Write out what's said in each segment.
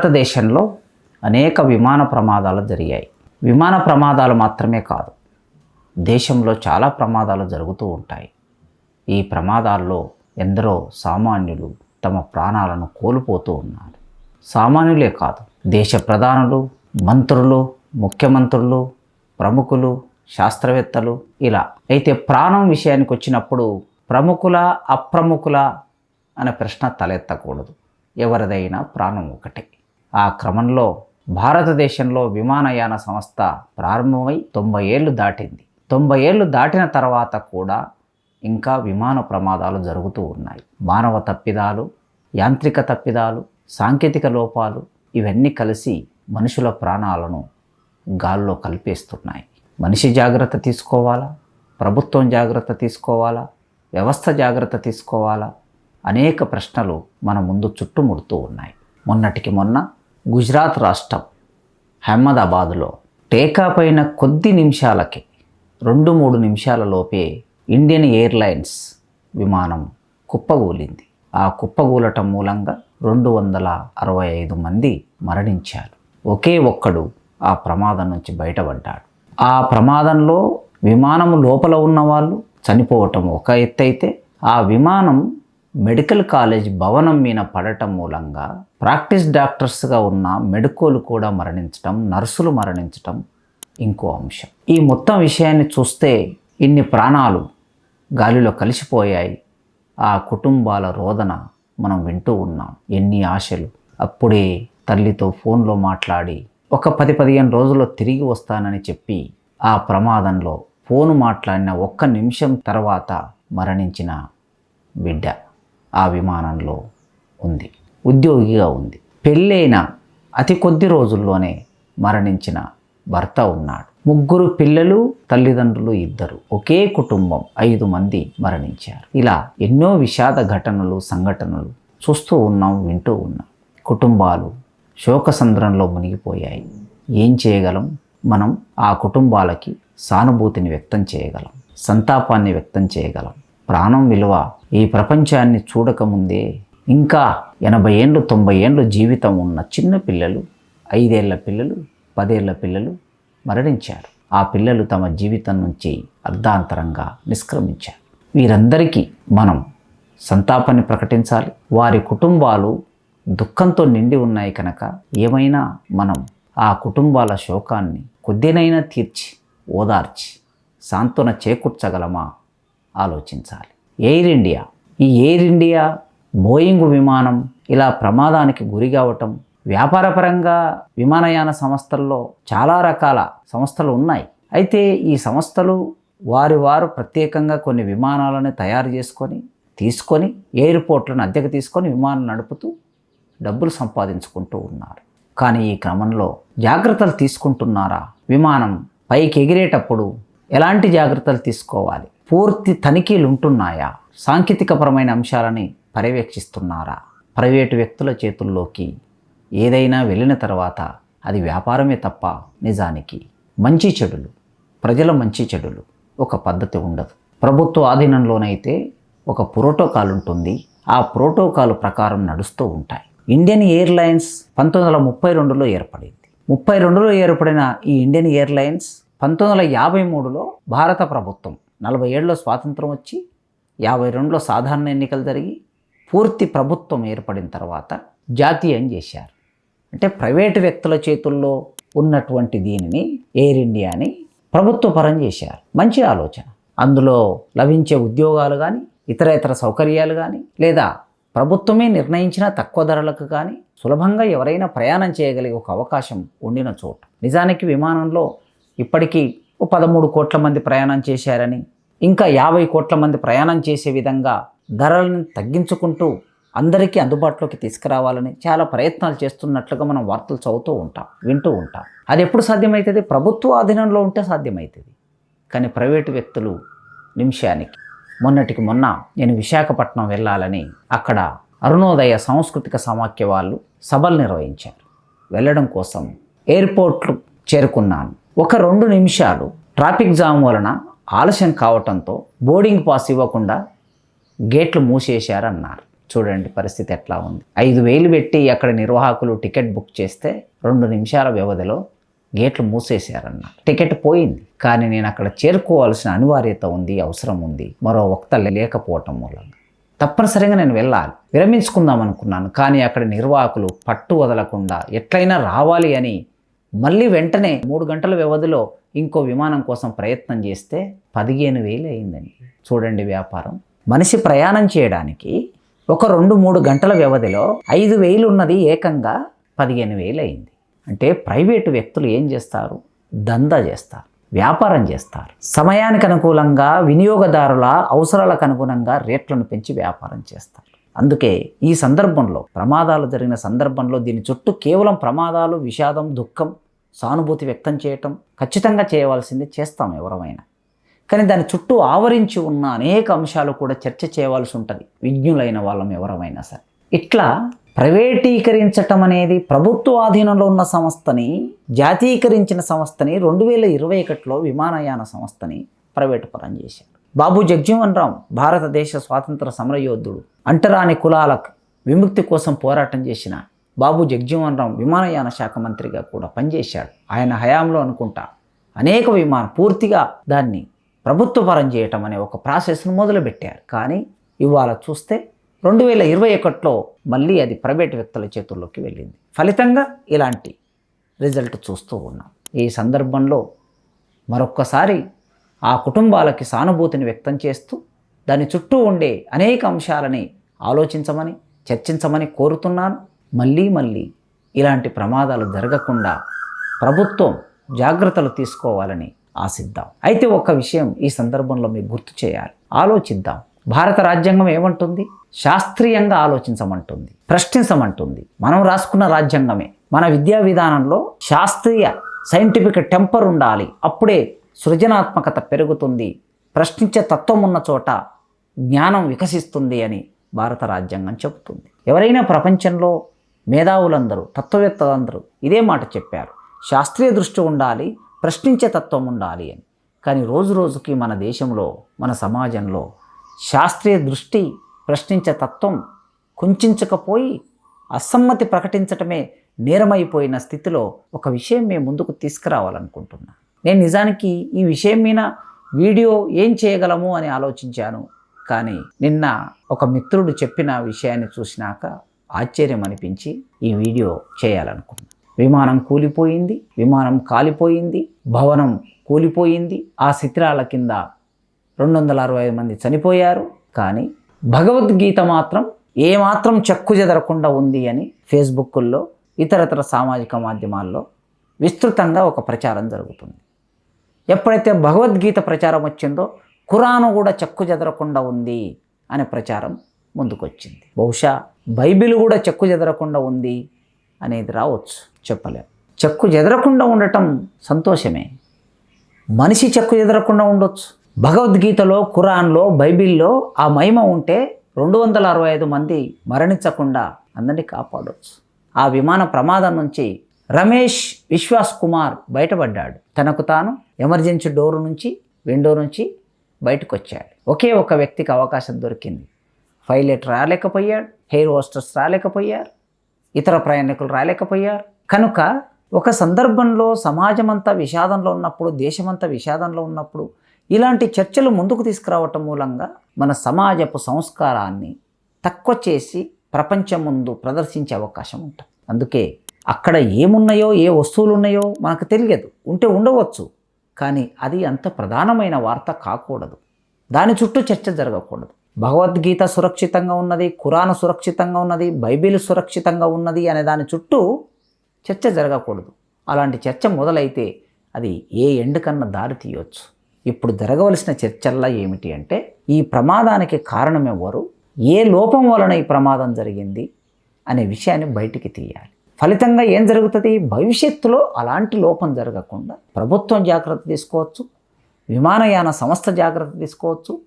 భారతదేశంలో అనేక విమాన ప్రమాదాలు జరిగాయి. విమాన ప్రమాదాలు మాత్రమే కాదు దేశంలో చాలా ప్రమాదాలు జరుగుతూ ఉంటాయి. ఈ ప్రమాదాల్లో ఎందరో సామాన్యులు తమ ప్రాణాలను కోల్పోతూ ఉన్నారు. సామాన్యులే కాదు దేశ ప్రధానులు మంత్రులు ముఖ్యమంత్రులు ప్రముఖులు శాస్త్రవేత్తలు ఇలా. అయితే ప్రాణం విషయానికి వచ్చినప్పుడు ప్రముఖుల అప్రముఖుల అనే ప్రశ్న తలెత్తకూడదు. ఎవరిదైనా ప్రాణం ఒకటే. ఆ క్రమంలో భారతదేశంలో విమానయాన సంస్థ ప్రారంభమై తొంభై ఏళ్ళు దాటింది. తొంభై ఏళ్ళు దాటిన తర్వాత కూడా ఇంకా విమాన ప్రమాదాలు జరుగుతూ ఉన్నాయి. మానవ తప్పిదాలు యాంత్రిక తప్పిదాలు సాంకేతిక లోపాలు ఇవన్నీ కలిసి మనుషుల ప్రాణాలను గాల్లో కలిపేస్తున్నాయి. మనిషి జాగ్రత్త తీసుకోవాలా? ప్రభుత్వం జాగ్రత్త తీసుకోవాలా? వ్యవస్థ జాగ్రత్త తీసుకోవాలా? అనేక ప్రశ్నలు మన ముందు చుట్టుముడుతూ ఉన్నాయి. మొన్నటికి మొన్న గుజరాత్ రాష్ట్రం అహ్మదాబాదులో టేకాప్ అయిన కొద్ది నిమిషాలకే రెండు మూడు నిమిషాల లోపే ఇండియన్ ఎయిర్లైన్స్ విమానం కుప్పగూలింది. ఆ కుప్పగూలటం మూలంగా రెండు వందల అరవై ఐదు మంది మరణించారు. ఒకే ఒక్కడు ఆ ప్రమాదం నుంచి బయటపడ్డాడు. ఆ ప్రమాదంలో విమానం లోపల ఉన్నవాళ్ళు చనిపోవటం ఒక ఎత్తు అయితే ఆ విమానం మెడికల్ కాలేజ్ భవనం మీద పడటం మూలంగా ప్రాక్టీస్ డాక్టర్స్గా ఉన్న మెడికోలు కూడా మరణించటం నర్సులు మరణించటం ఇంకో అంశం. ఈ మొత్తం విషయాన్ని చూస్తే ఇన్ని ప్రాణాలు గాలిలో కలిసిపోయాయి. ఆ కుటుంబాల రోదన మనం వింటూ ఉన్నాం. ఎన్ని ఆశలు. అప్పుడే తల్లితో ఫోన్లో మాట్లాడి ఒక పది పదిహేను రోజుల్లో తిరిగి వస్తానని చెప్పి ఆ ప్రమాదంలో ఫోను మాట్లాడిన ఒక్క నిమిషం తర్వాత మరణించిన బిడ్డ. ఆ విమానంలో ఉంది. ఉద్యోగిగా ఉంది. పెళ్ళైన అతి కొద్ది రోజుల్లోనే మరణించిన భర్త ఉన్నాడు. ముగ్గురు పిల్లలు తల్లిదండ్రులు ఇద్దరు. ఒకే కుటుంబం ఐదు మంది మరణించారు. ఇలా ఎన్నో విషాద ఘటనలు సంఘటనలు చూస్తూ ఉన్నాం వింటూ ఉన్నాం. కుటుంబాలు శోకసంద్రంలో మునిగిపోయాయి. ఏం చేయగలం? మనం ఆ కుటుంబాలకి సానుభూతిని వ్యక్తం చేయగలం. సంతాపాన్ని వ్యక్తం చేయగలం. ప్రాణం విలువ ఈ ప్రపంచాన్ని చూడకముందే ఇంకా ఎనభై ఏండ్లు తొంభై ఏండ్లు జీవితం ఉన్న చిన్న పిల్లలు ఐదేళ్ళ పిల్లలు పదేళ్ళ పిల్లలు మరణించారు. ఆ పిల్లలు తమ జీవితం నుంచి అర్ధాంతరంగా నిష్క్రమించారు. వీరందరికీ మనం సంతాపాన్ని ప్రకటించాలి. వారి కుటుంబాలు దుఃఖంతో నిండి ఉన్నాయి కనుక ఏమైనా మనం ఆ కుటుంబాల శోకాన్ని కొద్దినైనా తీర్చి ఓదార్చి సాంత్వన చేకూర్చగలమా? ఆలోచించాలి. Air India. ఈ ఎయిర్ ఇండియా బోయింగ్ విమానం ఇలా ప్రమాదానికి గురి కావటం వ్యాపారపరంగా విమానయాన సంస్థల్లో చాలా రకాల సంస్థలు ఉన్నాయి. అయితే ఈ సంస్థలు వారి వారు ప్రత్యేకంగా కొన్ని విమానాలను తయారు చేసుకొని తీసుకొని ఎయిర్పోర్ట్లను అద్దెకు తీసుకొని విమానం నడుపుతూ డబ్బులు సంపాదించుకుంటూ ఉన్నారు. కానీ ఈ క్రమంలో జాగ్రత్తలు తీసుకుంటున్నారా? విమానం పైకి ఎగిరేటప్పుడు ఎలాంటి జాగ్రత్తలు తీసుకోవాలి? పూర్తి తనిఖీలు ఉంటున్నాయా సాంకేతికపరమైన అంశాలని పర్యవేక్షిస్తున్నారా? ప్రైవేటు వ్యక్తుల చేతుల్లోకి ఏదైనా వెళ్ళిన తర్వాత అది వ్యాపారమే తప్ప నిజానికి మంచి చెడులు ప్రజల మంచి చెడులు ఒక పద్ధతి ఉండదు. ప్రభుత్వ ఆధీనంలోనైతే ఒక ప్రోటోకాల్ ఉంటుంది ఆ ప్రోటోకాల్ ప్రకారం నడుస్తూ ఉంటాయి. ఇండియన్ ఎయిర్లైన్స్ పంతొమ్మిది వందల ముప్పై రెండులో ఏర్పడింది. ముప్పై రెండులో ఏర్పడిన ఈ ఇండియన్ ఎయిర్లైన్స్ పంతొమ్మిది వందల యాభై మూడులో భారత ప్రభుత్వం నలభై ఏళ్ళలో స్వాతంత్రం వచ్చి యాభై రెండులో సాధారణ ఎన్నికలు జరిగి పూర్తి ప్రభుత్వం ఏర్పడిన తర్వాత జాతీయం చేశారు. అంటే ప్రైవేటు వ్యక్తుల చేతుల్లో ఉన్నటువంటి దీనిని ఎయిర్ ఇండియాని ప్రభుత్వ పరం చేశారు. మంచి ఆలోచన. అందులో లభించే ఉద్యోగాలు కానీ ఇతర ఇతర సౌకర్యాలు కానీ లేదా ప్రభుత్వమే నిర్ణయించిన తక్కువ ధరలకు కానీ సులభంగా ఎవరైనా ప్రయాణం చేయగలిగే ఒక అవకాశం ఉండిన చోటు. నిజానికి విమానంలో ఇప్పటికీ పదమూడు కోట్ల మంది ప్రయాణం చేశారని ఇంకా యాభై కోట్ల మంది ప్రయాణం చేసే విధంగా ధరలను తగ్గించుకుంటూ అందరికీ అందుబాటులోకి తీసుకురావాలని చాలా ప్రయత్నాలు చేస్తున్నట్లుగా మనం వార్తలు చదువుతూ ఉంటాం వింటూ ఉంటాం. అది ఎప్పుడు సాధ్యమవుతుంది ప్రభుత్వ ఆధీనంలో ఉంటే సాధ్యమవుతుంది కానీ ప్రైవేటు వ్యక్తులు నిమిషానికి. మొన్నటికి మొన్న నేను విశాఖపట్నం వెళ్ళాలని అక్కడ అరుణోదయ సాంస్కృతిక సమాఖ్య వాళ్ళు సభలు నిర్వహించారు. వెళ్ళడం కోసం ఎయిర్పోర్ట్లు చేరుకున్నాను. ఒక రెండు నిమిషాలు ట్రాఫిక్ జామ్ వలన ఆలస్యం కావటంతో బోర్డింగ్ పాస్ ఇవ్వకుండా గేట్లు మూసేశారన్నారు. చూడండి పరిస్థితి ఎట్లా ఉంది. ఐదు వేలు పెట్టి అక్కడ నిర్వాహకులు టికెట్ బుక్ చేస్తే రెండు నిమిషాల వ్యవధిలో గేట్లు మూసేశారన్న టికెట్ పోయింది. కానీ నేను అక్కడ చేరుకోవాల్సిన అనివార్యత ఉంది అవసరం ఉంది. మరో వక్త లేకపోవటం మూలంగా తప్పనిసరిగా నేను వెళ్ళాలి. విరమించుకుందాం అనుకున్నాను. కానీ అక్కడ నిర్వాహకులు పట్టు వదలకుండా ఎట్లయినా రావాలి అని మళ్ళీ వెంటనే మూడు గంటల వ్యవధిలో ఇంకో విమానం కోసం ప్రయత్నం చేస్తే పదిహేను వేలు అయిందండి చూడండి వ్యాపారం. మనిషి ప్రయాణం చేయడానికి ఒక రెండు మూడు గంటల వ్యవధిలో ఐదు వేలు ఉన్నది ఏకంగా పదిహేను వేలు అయింది. అంటే ప్రైవేటు వ్యక్తులు ఏం చేస్తారు? దందా చేస్తారు. వ్యాపారం చేస్తారు. సమయానికి అనుకూలంగా వినియోగదారుల అవసరాలకు అనుగుణంగా రేట్లను పెంచి వ్యాపారం చేస్తారు. అందుకే ఈ సందర్భంలో ప్రమాదాలు జరిగిన సందర్భంలో దీని చుట్టూ కేవలం ప్రమాదాలు విషాదం దుఃఖం సానుభూతి వ్యక్తం చేయటం ఖచ్చితంగా చేయవలసింది చేస్తాం ఎవరమైనా. కానీ దాని చుట్టూ ఆవరించి ఉన్న అనేక అంశాలు కూడా చర్చ చేయవలసి ఉంటుంది విజ్ఞులైన వాళ్ళం ఎవరమైనా సరే. ఇట్లా ప్రైవేటీకరించటం అనేది ప్రభుత్వ ఆధీనంలో ఉన్న సంస్థని జాతీయకరించిన సంస్థని రెండు వేల ఇరవై ఒకటిలో విమానయాన సంస్థని ప్రైవేటు పరం చేశారు. బాబు జగ్జీవన్ రామ్ భారతదేశ స్వాతంత్ర సమరయోధుడు అంటరాని కులాలకు విముక్తి కోసం పోరాటం చేసిన బాబు జగ్జీవన్ రామ్ విమానయాన శాఖ మంత్రిగా కూడా పనిచేశాడు. ఆయన హయాంలో అనుకుంటా అనేక విమానం పూర్తిగా దాన్ని ప్రభుత్వ పరం చేయటం అనే ఒక ప్రాసెస్ను మొదలుపెట్టారు. కానీ ఇవాళ చూస్తే రెండు వేల ఇరవై ఒకటిలో మళ్ళీ అది ప్రైవేట్ వ్యక్తుల చేతుల్లోకి వెళ్ళింది. ఫలితంగా ఇలాంటి రిజల్ట్ చూస్తూ ఉన్నాం. ఈ సందర్భంలో మరొక్కసారి ఆ కుటుంబాలకి సానుభూతిని వ్యక్తం చేస్తూ దాని చుట్టూ ఉండే అనేక అంశాలని ఆలోచించమని చర్చించమని కోరుతున్నాను. మళ్ళీ మళ్ళీ ఇలాంటి ప్రమాదాలు జరగకుండా ప్రభుత్వం జాగ్రత్తలు తీసుకోవాలని ఆశిద్దాం. అయితే ఒక విషయం ఈ సందర్భంలో మీకు గుర్తు చేయాలి. ఆలోచిద్దాం. భారత రాజ్యాంగం ఏమంటుంది? శాస్త్రీయంగా ఆలోచించమంటుంది. ప్రశ్నించమంటుంది. మనం రాసుకున్న రాజ్యాంగమే. మన విద్యా విధానంలో శాస్త్రీయ సైంటిఫిక్ టెంపర్ ఉండాలి. అప్పుడే సృజనాత్మకత పెరుగుతుంది. ప్రశ్నించే తత్వం ఉన్న చోట జ్ఞానం వికసిస్తుంది అని భారత రాజ్యాంగం చెబుతుంది. ఎవరైనా ప్రపంచంలో మేధావులందరూ తత్వవేత్తలందరూ ఇదే మాట చెప్పారు. శాస్త్రీయ దృష్టి ఉండాలి ప్రశ్నించే తత్వం ఉండాలి అని. కానీ రోజు రోజుకి మన దేశంలో మన సమాజంలో శాస్త్రీయ దృష్టి ప్రశ్నించే తత్వం కుంచకపోయి అసమ్మతి ప్రకటించటమే నేరమైపోయిన స్థితిలో ఒక విషయం మేము ముందుకు తీసుకురావాలనుకుంటున్నాను నేను నిజానికి ఈ విషయం మీద వీడియో ఏం చేయగలము అని ఆలోచించాను. కానీ నిన్న ఒక మిత్రుడు చెప్పిన విషయాన్ని చూసినాక ఆశ్చర్యం అనిపించి ఈ వీడియో చేయాలనుకున్నాను. విమానం కూలిపోయింది విమానం కాలిపోయింది భవనం కూలిపోయింది ఆ శిథిరాల కింద రెండు వందల అరవై మంది చనిపోయారు. కానీ భగవద్గీత మాత్రం ఏమాత్రం చెక్కు చెదరకుండా ఉంది అని ఫేస్బుక్కుల్లో ఇతరతర సామాజిక మాధ్యమాల్లో విస్తృతంగా ఒక ప్రచారం జరుగుతుంది. ఎప్పుడైతే భగవద్గీత ప్రచారం వచ్చిందో ఖురాను కూడా చెక్కు చెదరకుండా ఉంది అనే ప్రచారం ముందుకొచ్చింది. బహుశా బైబిల్ కూడా చెక్కు చెదరకుండా ఉంది అనేది రావచ్చు చెప్పలేం. చెక్కు చెదరకుండా ఉండటం సంతోషమే. మనిషి చెక్కు చెదరకుండా ఉండొచ్చు. భగవద్గీతలో ఖురాన్లో బైబిల్లో ఆ మహిమ ఉంటే రెండు వందల అరవై ఐదు మంది మరణించకుండా అందరినీ కాపాడవచ్చు ఆ విమాన ప్రమాదం నుంచి రమేష్ విశ్వాస్ కుమార్ బయటపడ్డాడు. తనకు తాను ఎమర్జెన్సీ డోర్ నుంచి విండో నుంచి బయటకు వచ్చాడు ఒకే ఒక వ్యక్తికి అవకాశం దొరికింది. పైలట్ రాలేకపోయాడు హెయిర్ హోస్టర్స్ రాలేకపోయారు ఇతర ప్రయాణికులు రాలేకపోయారు. కనుక ఒక సందర్భంలో సమాజమంతా విషాదంలో ఉన్నప్పుడు దేశమంతా విషాదంలో ఉన్నప్పుడు ఇలాంటి చర్చలు ముందుకు తీసుకురావటం మూలంగా మన సమాజపు సంస్కారాన్ని తక్కువ చేసి ప్రపంచం ముందు ప్రదర్శించే అవకాశం ఉంటుంది. అందుకే అక్కడ ఏమున్నాయో ఏ వస్తువులు ఉన్నాయో మనకు తెలియదు. ఉంటే ఉండవచ్చు. కానీ అది అంత ప్రధానమైన వార్త కాకూడదు. దాని చుట్టూ చర్చ జరగకూడదు. భగవద్గీత సురక్షితంగా ఉన్నది ఖురాను సురక్షితంగా ఉన్నది బైబిల్ సురక్షితంగా ఉన్నది అనే దాని చుట్టూ చర్చ జరగకూడదు. అలాంటి చర్చ మొదలైతే అది ఏ ఎండ్ కన్నా దారి తీయవచ్చు ఇప్పుడు జరగవలసిన చర్చల్లా ఏమిటి అంటే ఈ ప్రమాదానికి కారణం ఎవరు ఏ లోపం వలన ఈ ప్రమాదం జరిగింది? అనే విషయాన్ని బయటికి తీయాలి. ఫలితంగా ఏం జరుగుతుంది? భవిష్యత్తులో అలాంటి లోపం జరగకుండా ప్రభుత్వం జాగ్రత్త తీసుకోవచ్చు విమానయాన సంస్థ జాగ్రత్త తీసుకోవచ్చు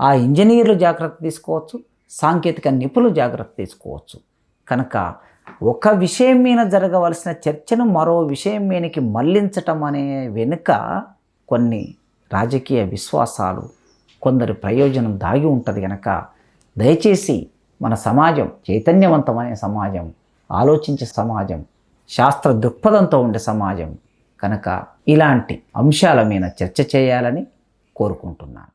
ఆ ఇంజనీర్లు జాగ్రత్త తీసుకోవచ్చు సాంకేతిక నిపుణులు జాగ్రత్త తీసుకోవచ్చు. కనుక ఒక విషయం మీద జరగవలసిన చర్చను మరో విషయం మీదకి మళ్ళించటం అనే వెనుక కొన్ని రాజకీయ విశ్వాసాలు కొందరి ప్రయోజనం దాగి ఉంటుంది కనుక దయచేసి మన సమాజం చైతన్యవంతమైన సమాజం ఆలోచించే సమాజం శాస్త్ర దృక్పథంతో ఉండే సమాజం కనుక ఇలాంటి అంశాల మీద చర్చ చేయాలని కోరుకుంటున్నాను.